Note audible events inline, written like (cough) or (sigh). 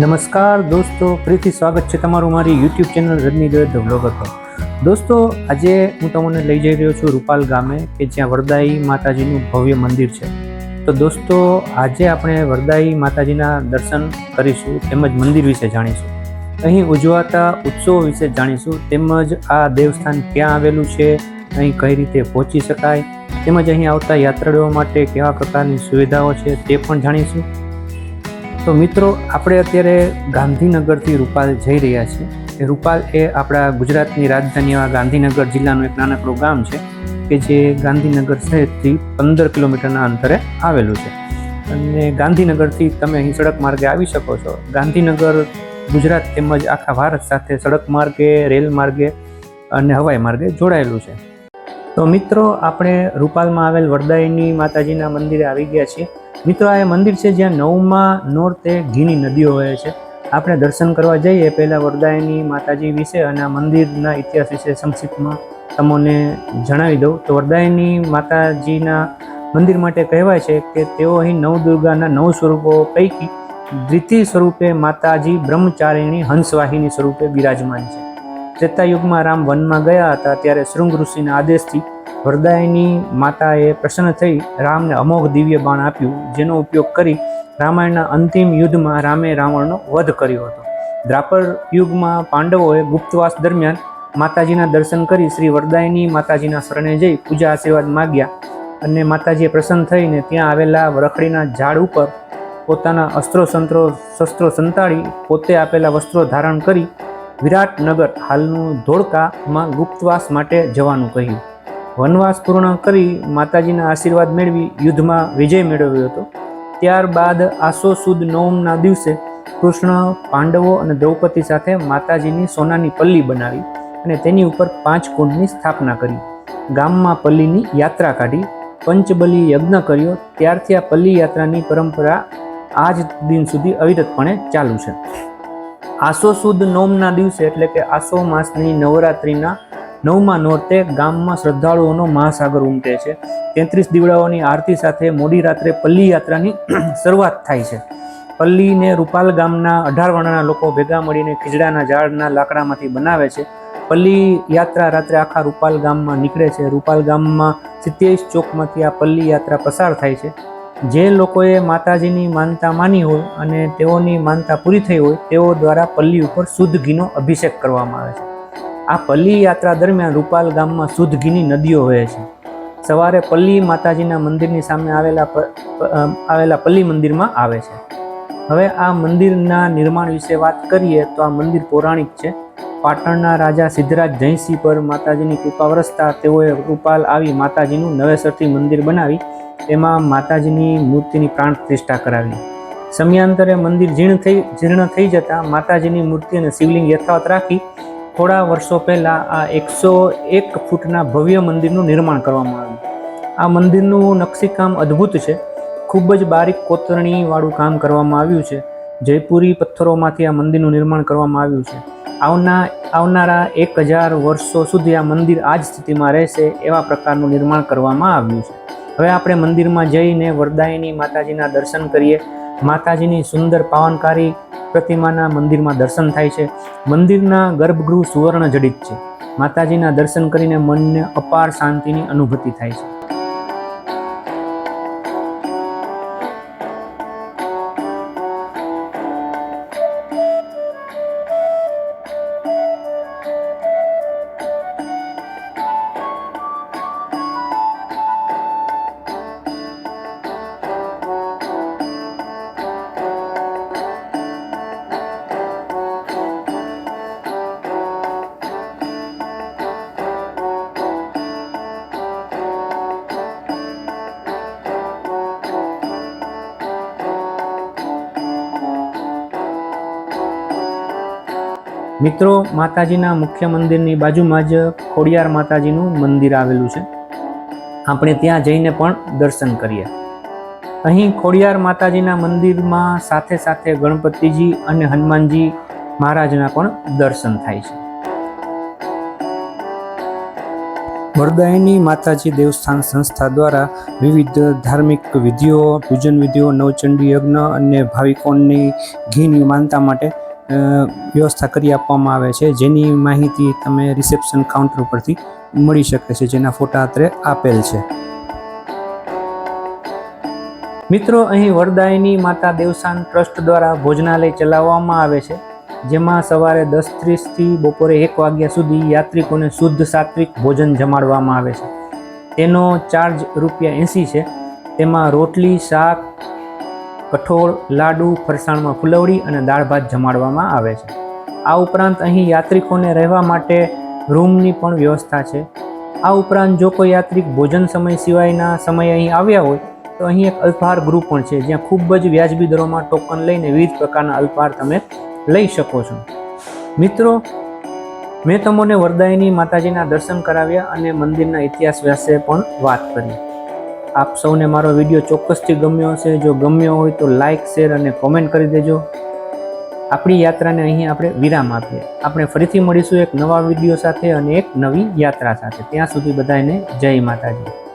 નમસ્કાર દોસ્તો, ફરીથી સ્વાગત છે તમારું મારી YouTube channel Rajni Dave vlogger પર. દોસ્તો, આજે હું તમને લઈ જઈ રહ્યો છું રૂપાલ ગામે, કે જ્યાં વરદાઈ માતાજીનું ભવ્ય મંદિર છે. તો દોસ્તો, આજે આપણે વરદાઈ માતાજીના દર્શન કરીશું, તેમજ મંદિર વિશે જાણીશું. અહીં ઉજવાતા ઉત્સવો વિશે જાણીશું, તેમજ આ દેવસ્થાન ક્યાં આવેલું છે, અહીં કઈ રીતે પહોંચી શકાય, તેમજ અહીં આવતા યાત્રાળુઓ માટે કેવા પ્રકારની સુવિધાઓ છે તે પણ જાણીશું. તો મિત્રો, આપણે અત્યારે ગાંધીનગરથી રૂપાલ જઈ રહ્યા છીએ. એ રૂપાલ એ આપણા ગુજરાતની રાજધાની એવા ગાંધીનગર જિલ્લાનું એક નાનકડું ગામ છે, કે જે ગાંધીનગર શહેરથી પંદર કિલોમીટરના અંતરે આવેલું છે. અને ગાંધીનગરથી તમે અહીં સડક માર્ગે આવી શકો છો. ગાંધીનગર, ગુજરાત તેમજ આખા ભારત સાથે સડક માર્ગે, રેલ માર્ગે અને હવાઈ માર્ગે જોડાયેલું છે. તો મિત્રો, આપણે રૂપાલમાં આવેલ વરદાયની માતાજીના મંદિરે આવી ગયા છીએ. મિત્રો, આ એ મંદિર છે જ્યાં નવમાં નોરતે ઘીની નદીઓ વહે છે. આપણે દર્શન કરવા જઈએ, પહેલાં વરદાયની માતાજી વિશે અને આ મંદિરના ઇતિહાસ વિશે સંક્ષિપ્તમાં તમને જણાવી દઉં. તો વરદાયની માતાજીના મંદિર માટે કહેવાય છે કે તેઓ અહીં નવદુર્ગાના નવ સ્વરૂપો પૈકી દ્વિતીય સ્વરૂપે માતાજી બ્રહ્મચારિણી હંસવાહિની સ્વરૂપે બિરાજમાન છે. ત્રેતા યુગમાં રામ વનમાં ગયા હતા, ત્યારે શૃંગ ઋષિના આદેશથી વરદાયની માતાએ પ્રસન્ન થઈ રામને અમોઘ દિવ્ય બાણ આપ્યું, જેનો ઉપયોગ કરી રામાયણના અંતિમ યુદ્ધમાં રામે રાવણનો વધ કર્યો હતો. દ્રાપર યુગમાં પાંડવોએ ગુપ્તવાસ દરમિયાન માતાજીના દર્શન કરી શ્રી વરદાયની માતાજીના શરણે જઈ પૂજા આશીર્વાદ માગ્યા અને માતાજીએ પ્રસન્ન થઈને ત્યાં આવેલા વરખડીના ઝાડ ઉપર પોતાના અસ્ત્રો સંત્રો શસ્ત્રો સંતાડી પોતે આપેલા વસ્ત્રો ધારણ કરી વિરાટનગર હાલનું ધોળકામાં ગુપ્તવાસ માટે જવાનું કહ્યું. વનવાસ પૂર્ણ કરી માતાજીના આશીર્વાદ મેળવી યુદ્ધમાં વિજય મેળવ્યો હતો. ત્યારબાદ આસો સુદ નવમના દિવસે કૃષ્ણ, પાંડવો અને દ્રૌપદી સાથે માતાજીની સોનાની પલ્લી બનાવી અને તેની ઉપર પાંચ કુંડની સ્થાપના કરી. ગામમાં પલ્લીની યાત્રા કાઢી, પંચબલી યજ્ઞ કર્યો, ત્યારથી આ પલ્લી યાત્રાની પરંપરા આજ દિન સુધી અવિરતપણે ચાલુ છે. આસો સુદ નોમના દિવસે એટલે કે આસો માસની નવરાત્રિના નવમા નોરતે ગામમાં શ્રદ્ધાળુઓનો મહાસાગર ઉમટે છે. તેત્રીસ દીવડાઓની આરતી સાથે મોડી રાત્રે પલ્લી યાત્રાની (clears throat) શરૂઆત થાય છે. પલ્લીને રૂપાલ ગામના અઢાર વર્ણના લોકો ભેગા મળીને ખીજડાના ઝાડના લાકડામાંથી બનાવે છે. પલ્લી યાત્રા રાત્રે આખા રૂપાલ ગામમાં નીકળે છે. રૂપાલ ગામમાં સિત્યાવીસ ચોકમાંથી આ પલ્લી યાત્રા પસાર થાય છે. જે લોકોએ માતાજીની માનતા માની હોય અને તેઓની માનતા પૂરી થઈ હોય, તેઓ દ્વારા પલ્લી ઉપર શુદ્ધ ઘીનો અભિષેક કરવામાં આવે છે. આ પલ્લી યાત્રા દરમિયાન રૂપાલ ગામમાં શુદ્ધ ઘીની નદીઓ વહે છે. સવારે પલ્લી માતાજીના મંદિરની સામે આવેલા આવેલા પલ્લી મંદિરમાં આવે છે. હવે આ મંદિરના નિર્માણ વિશે વાત કરીએ તો આ મંદિર પૌરાણિક છે. પાટણના રાજા સિદ્ધરાજ જયસિંહ પર માતાજીની કૃપા વરસતા તેઓએ રૂપાલ આવી માતાજીનું નવેસરથી મંદિર બનાવી તેમાં માતાજીની મૂર્તિની પ્રાણ પ્રતિષ્ઠા કરાવી. સમયાંતરે મંદિર જીર્ણ થઈ જીર્ણ થઈ જતાં માતાજીની મૂર્તિ અને શિવલિંગ યથાવત રાખી થોડા વર્ષો પહેલાં આ એકસો એક ફૂટના ભવ્ય મંદિરનું નિર્માણ કરવામાં આવ્યું. આ મંદિરનું નકશીકામ અદ્ભુત છે. ખૂબ જ બારીક કોતરણીવાળું કામ કરવામાં આવ્યું છે. જયપુરી પથ્થરોમાંથી આ મંદિરનું નિર્માણ કરવામાં આવ્યું છે. આવના, આવનારા એક હજાર વર્ષો સુધી આ મંદિર આ જ સ્થિતિમાં રહેશે એવા પ્રકારનું નિર્માણ કરવામાં આવ્યું છે. હવે આપણે મંદિરમાં જઈને વરદાયની માતાજીના દર્શન કરીએ. માતાજીની સુંદર પાવનકારી પ્રતિમાના મંદિરમાં દર્શન થાય છે. મંદિરના ગર્ભગૃહ સુવર્ણ જડિત છે. માતાજીના દર્શન કરીને મનને અપાર શાંતિની અનુભૂતિ થાય છે. મિત્રો, માતાજીના મુખ્ય મંદિરની બાજુમાં જ ખોડિયાર માતાજીનું મંદિર આવેલું છે. આપણે ત્યાં જઈને પણ દર્શન કરીએ. અહીં ખોડિયાર માતાજીના મંદિરમાં સાથે સાથે ગણપતિજી અને હનુમાનજી મહારાજના પણ દર્શન થાય છે. વરદાયની માતાજી દેવસ્થાન સંસ્થા દ્વારા વિવિધ ધાર્મિક વિધિઓ, પૂજન વિધિઓ, નવચંડી યજ્ઞ અને ભાવિકોની ઘીની માનતા માટે વ્યવસ્થા કરી આપવામાં આવે છે. જેની માહિતી તમે રિસેપ્શન કાઉન્ટર પરથી મળી શકે છે, જેના ફોટા અત્રે આપેલ છે. મિત્રો, અહીં વરદાયની માતા દેવસાન ટ્રસ્ટ દ્વારા ભોજનાલય ચલાવવામાં આવે છે, જેમાં સવારે દસ ત્રીસથી બપોરે એક વાગ્યા સુધી યાત્રિકોને શુદ્ધ સાત્વિક ભોજન જમાડવામાં આવે છે. તેનો ચાર્જ રૂપિયા એંસી છે. તેમાં રોટલી, શાક કઠોળ, લાડુ, ફરસાણમાં ફુલવડી અને દાળ ભાત જમાડવામાં આવે છે. આ ઉપરાંત અહીં યાત્રિકોને રહેવા માટે રૂમની પણ વ્યવસ્થા છે. આ ઉપરાંત જો કોઈ યાત્રિક ભોજન સમય સિવાયના સમયે અહીં આવ્યા હોય, તો અહીં એક અલ્પાહાર ગૃહ પણ છે, જ્યાં ખૂબ જ વ્યાજબી દરોમાં ટોકન લઈને વિવિધ પ્રકારના અલ્પાહાર તમે લઈ શકો છો. મિત્રો, મેં તમને વરદાયની માતાજીના દર્શન કરાવ્યા અને મંદિરના ઇતિહાસ વિશે પણ વાત કરી. આપ સૌને મારો વીડિયો ચોક્કસથી ગમ્યો હશે. જો ગમ્યો હોય તો લાઇક શેર અને કોમેન્ટ કરી દેજો. આપણી યાત્રાને અહીં આપણે વિરામ આપીએ. આપણે ફરીથી મળીશું એક નવા વીડિયો સાથે અને એક નવી યાત્રા સાથે. ત્યાં સુધી બધાને જય માતાજી.